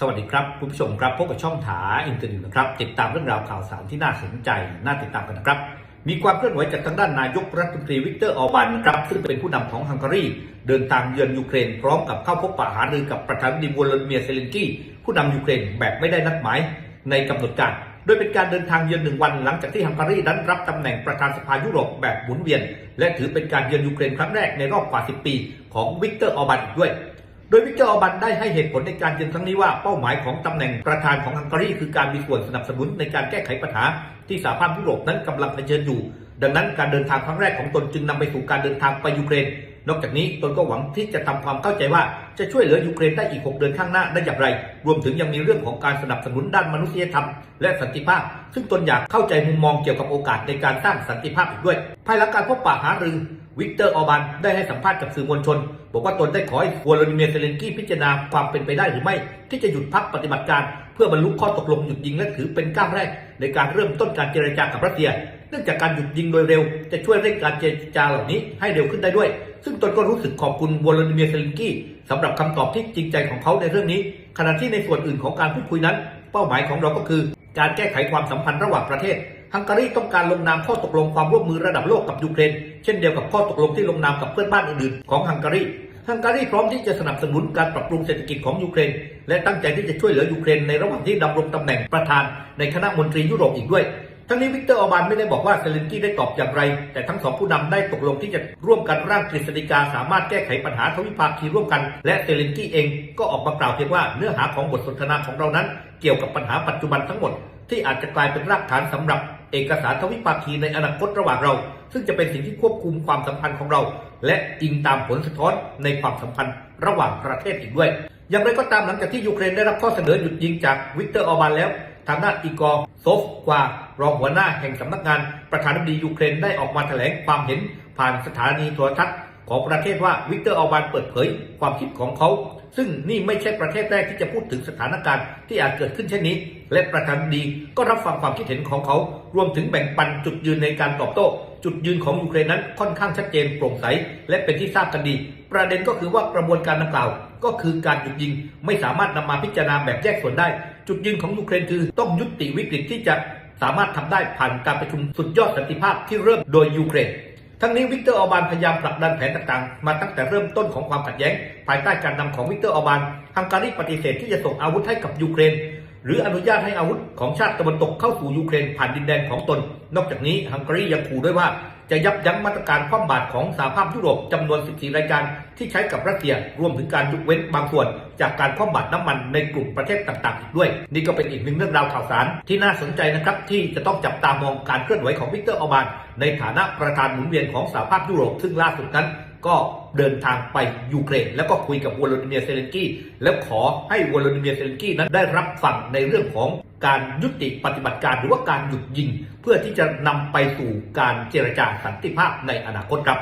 สวัสดีครับคุณผู้ชมครับพบกับช่องถาอินเตอร์นิวนะครับ ติดตามเรื่องราวข่าวสารที่น่าสนใจ น่าติดตามกันนะครับ มีความเคลื่อนไหวจากทางด้านนายกรัฐมนตรีวิกเตอร์ออบานนะครับซึ่งเป็นผู้นำของฮังการี เดินทางเยือนยูเครน พร้อมกับเข้าพบปะหารือกับประธานาธิบดีวลาดิเมียร์เซเลนกี้ผู้นำยูเครนแบบไม่ได้นัดหมายในกำหนดการ โดยเป็นการเดินทางเยือนหนึ่งวันหลังจากที่ฮังการีนั้นรับตำแหน่งประธานสภายุโรปแบบหมุนเวียน และถือเป็นการเยือนยูเครนครั้งแรกในรอบกว่า 10 ปี ของวิกเตอร์ออบานอีกด้วย ดยวิกเตอร์ออบันได้ให้เหตุผลในการเยือนครั้งนี้ว่าเป้าหมายของตำแหน่งประธานของฮังการีคือการมีส่วนสนับสนุนในการแก้ไขปัญหาที่สหภาพยุโรปนั้นกำลังเผชิญอยู่ ดังนั้นการเดินทางครั้งแรกของตนจึงนำไปสู่การเดินทางไปยูเครน นอกจากนี้ตนก็หวังที่จะทำความเข้าใจว่าจะช่วยเหลือยูเครนได้อีก 6 เดือนข้างหน้าได้อย่างไร รวมถึงยังมีเรื่องของการสนับสนุนด้านมนุษยธรรม และสันติภาพ ซึ่งตนอยากเข้าใจมุมมองเกี่ยวกับโอกาสในการสร้างสันติภาพอีกด้วย ภายหลังการพบปะหารือ วิกเตอร์ออบานได้ให้สัมภาษณ์กับสื่อมวลชน บอกว่าตนได้ขอให้วลาดิเมียร์เซเลนกี้พิจารณาความเป็นไปได้หรือไม่ ที่จะหยุดพักปฏิบัติการ เพื่อบรรลุข้อตกลงหยุดยิงและถือเป็นก้าวแรก ในการเริ่มต้นการเจรจากับรัสเซีย เนื่องจากการหยุดยิงโดยเร็ว จะช่วยเร่งการเจรจาเหล่านี้ให้เร็วขึ้นได้ด้วย ซึ่งตนก็รู้สึกขอบคุณวลาดิเมียร์เซเลนกี้สำหรับคำตอบที่จริงใจของเขาในเรื่องนี้ ขณะที่ในส่วนอื่นของการพูดคุยนั้น เป้าหมายของเราก็คือ การแก้ไขความสัมพันธ์ระหว่างประเทศ ฮังการีต้องการลงนามข้อตกลงความร่วมมือระดับโลกกับยูเครน เช่นเดียวกับข้อตกลงที่ลงนามกับเพื่อนบ้านอื่นๆของฮังการีฮังการีพร้อมที่จะสนับสนุนการปรับปรุงเศรษฐกิจของยูเครน และตั้งใจที่จะช่วยเหลือยูเครนในระหว่างที่ดำรงตำแหน่งประธานในคณะมนตรียุโรปอีกด้วยทั้งนี้วิกเตอร์ออบานไม่ได้บอกว่าเซเลนกี้ได้ตอบอย่างไร แต่ทั้งสองผู้นำได้ตกลงที่จะร่วมกันร่างกฤษฎีกาสามารถแก้ไขปัญหาทวิภาคีร่วมกัน และเซเลนกี้เองก็ออกมากล่าวเพียงว่าเนื้อหาของบทสนทนาของเรานั้น เกี่ยวกับปัญหาปัจจุบันทั้งหมด ที่อาจจะกลายเป็นรากฐานสำหรับ เอกสารทวิภาคีในอนาคตระหว่างเรา ซึ่งจะเป็นสิ่งที่ควบคุมความสัมพันธ์ของเรา และอิงตามผลสะท้อนในความสัมพันธ์ระหว่างประเทศอีกด้วย อย่างไรก็ตามหลังจากที่ยูเครนได้รับข้อเสนอหยุดยิงจากวิกเตอร์ออร์บานแล้วทางด้านอีกอร์โซฟกวารองหัวหน้าแห่งสำนักงานประธานาธิบดียูเครนได้ออกมาแถลงความเห็นผ่านสถานีโทรทัศน์ ของประเทศว่าวิกเตอร์ออบานเปิดเผยความคิดของเขา ซึ่งนี่ไม่ใช่ประเทศแรกที่จะพูดถึงสถานการณ์ที่อาจเกิดขึ้นเช่นนี้ และประธานดีก็รับฟังความคิดเห็นของเขา รวมถึงแบ่งปันจุดยืนในการตอบโต้ จุดยืนของยูเครนนั้นค่อนข้างชัดเจนโปร่งใส และเป็นที่ทราบกันดี ประเด็นก็คือว่ากระบวนการดังกล่าว ก็คือการหยุดยิงไม่สามารถนำมาพิจารณาแบบแยกส่วนได้ จุดยืนของยูเครนคือต้องยุติวิกฤตที่จะสามารถทำได้ผ่านการประชุมสุดยอดสันติภาพที่เริ่มโดยยูเครน ทั้งนี้วิกเตอร์ออร์บานพยายามผลักดันแผนต่างๆ มาตั้งแต่เริ่มต้นของความขัดแย้ง ภายใต้การนำของวิกเตอร์ออร์บานฮังการีปฏิเสธที่จะส่งอาวุธให้กับยูเครน หรืออนุญาตให้อาวุธของชาติตะวันตกเข้าสู่ยูเครนผ่านดินแดนของตน นอกจากนี้ฮังการียังขู่ด้วยว่า จะยับยั้งมาตรการคว่ำบาตรของสหภาพยุโรปจำนวน 14 รายการที่ใช้กับรัสเซีย รวมถึงการยกเว้นบางส่วน จากการคว่ำบาตรน้ำมันในกลุ่มประเทศต่างๆ อีกด้วย นี่ก็เป็นอีกหนึ่งเรื่องราวข่าวสาร ที่น่าสนใจนะครับที่จะต้องจับตามองการเคลื่อนไหวของวิกเตอร์ออบานในฐานะประธานหมุนเวียนของสหภาพยุโรปซึ่งล่าสุดนั้น ก็เดินทางไปยูเครนแล้วก็คุยกับวลาดิเมียร์เซเลนกี้แล้วขอให้วลาดิเมียร์เซเลนกี้นั้นได้รับฟังในเรื่องของการยุติปฏิบัติการหรือว่าการหยุดยิง เพื่อที่จะนำไปสู่การเจรจาสันติภาพในอนาคตครับ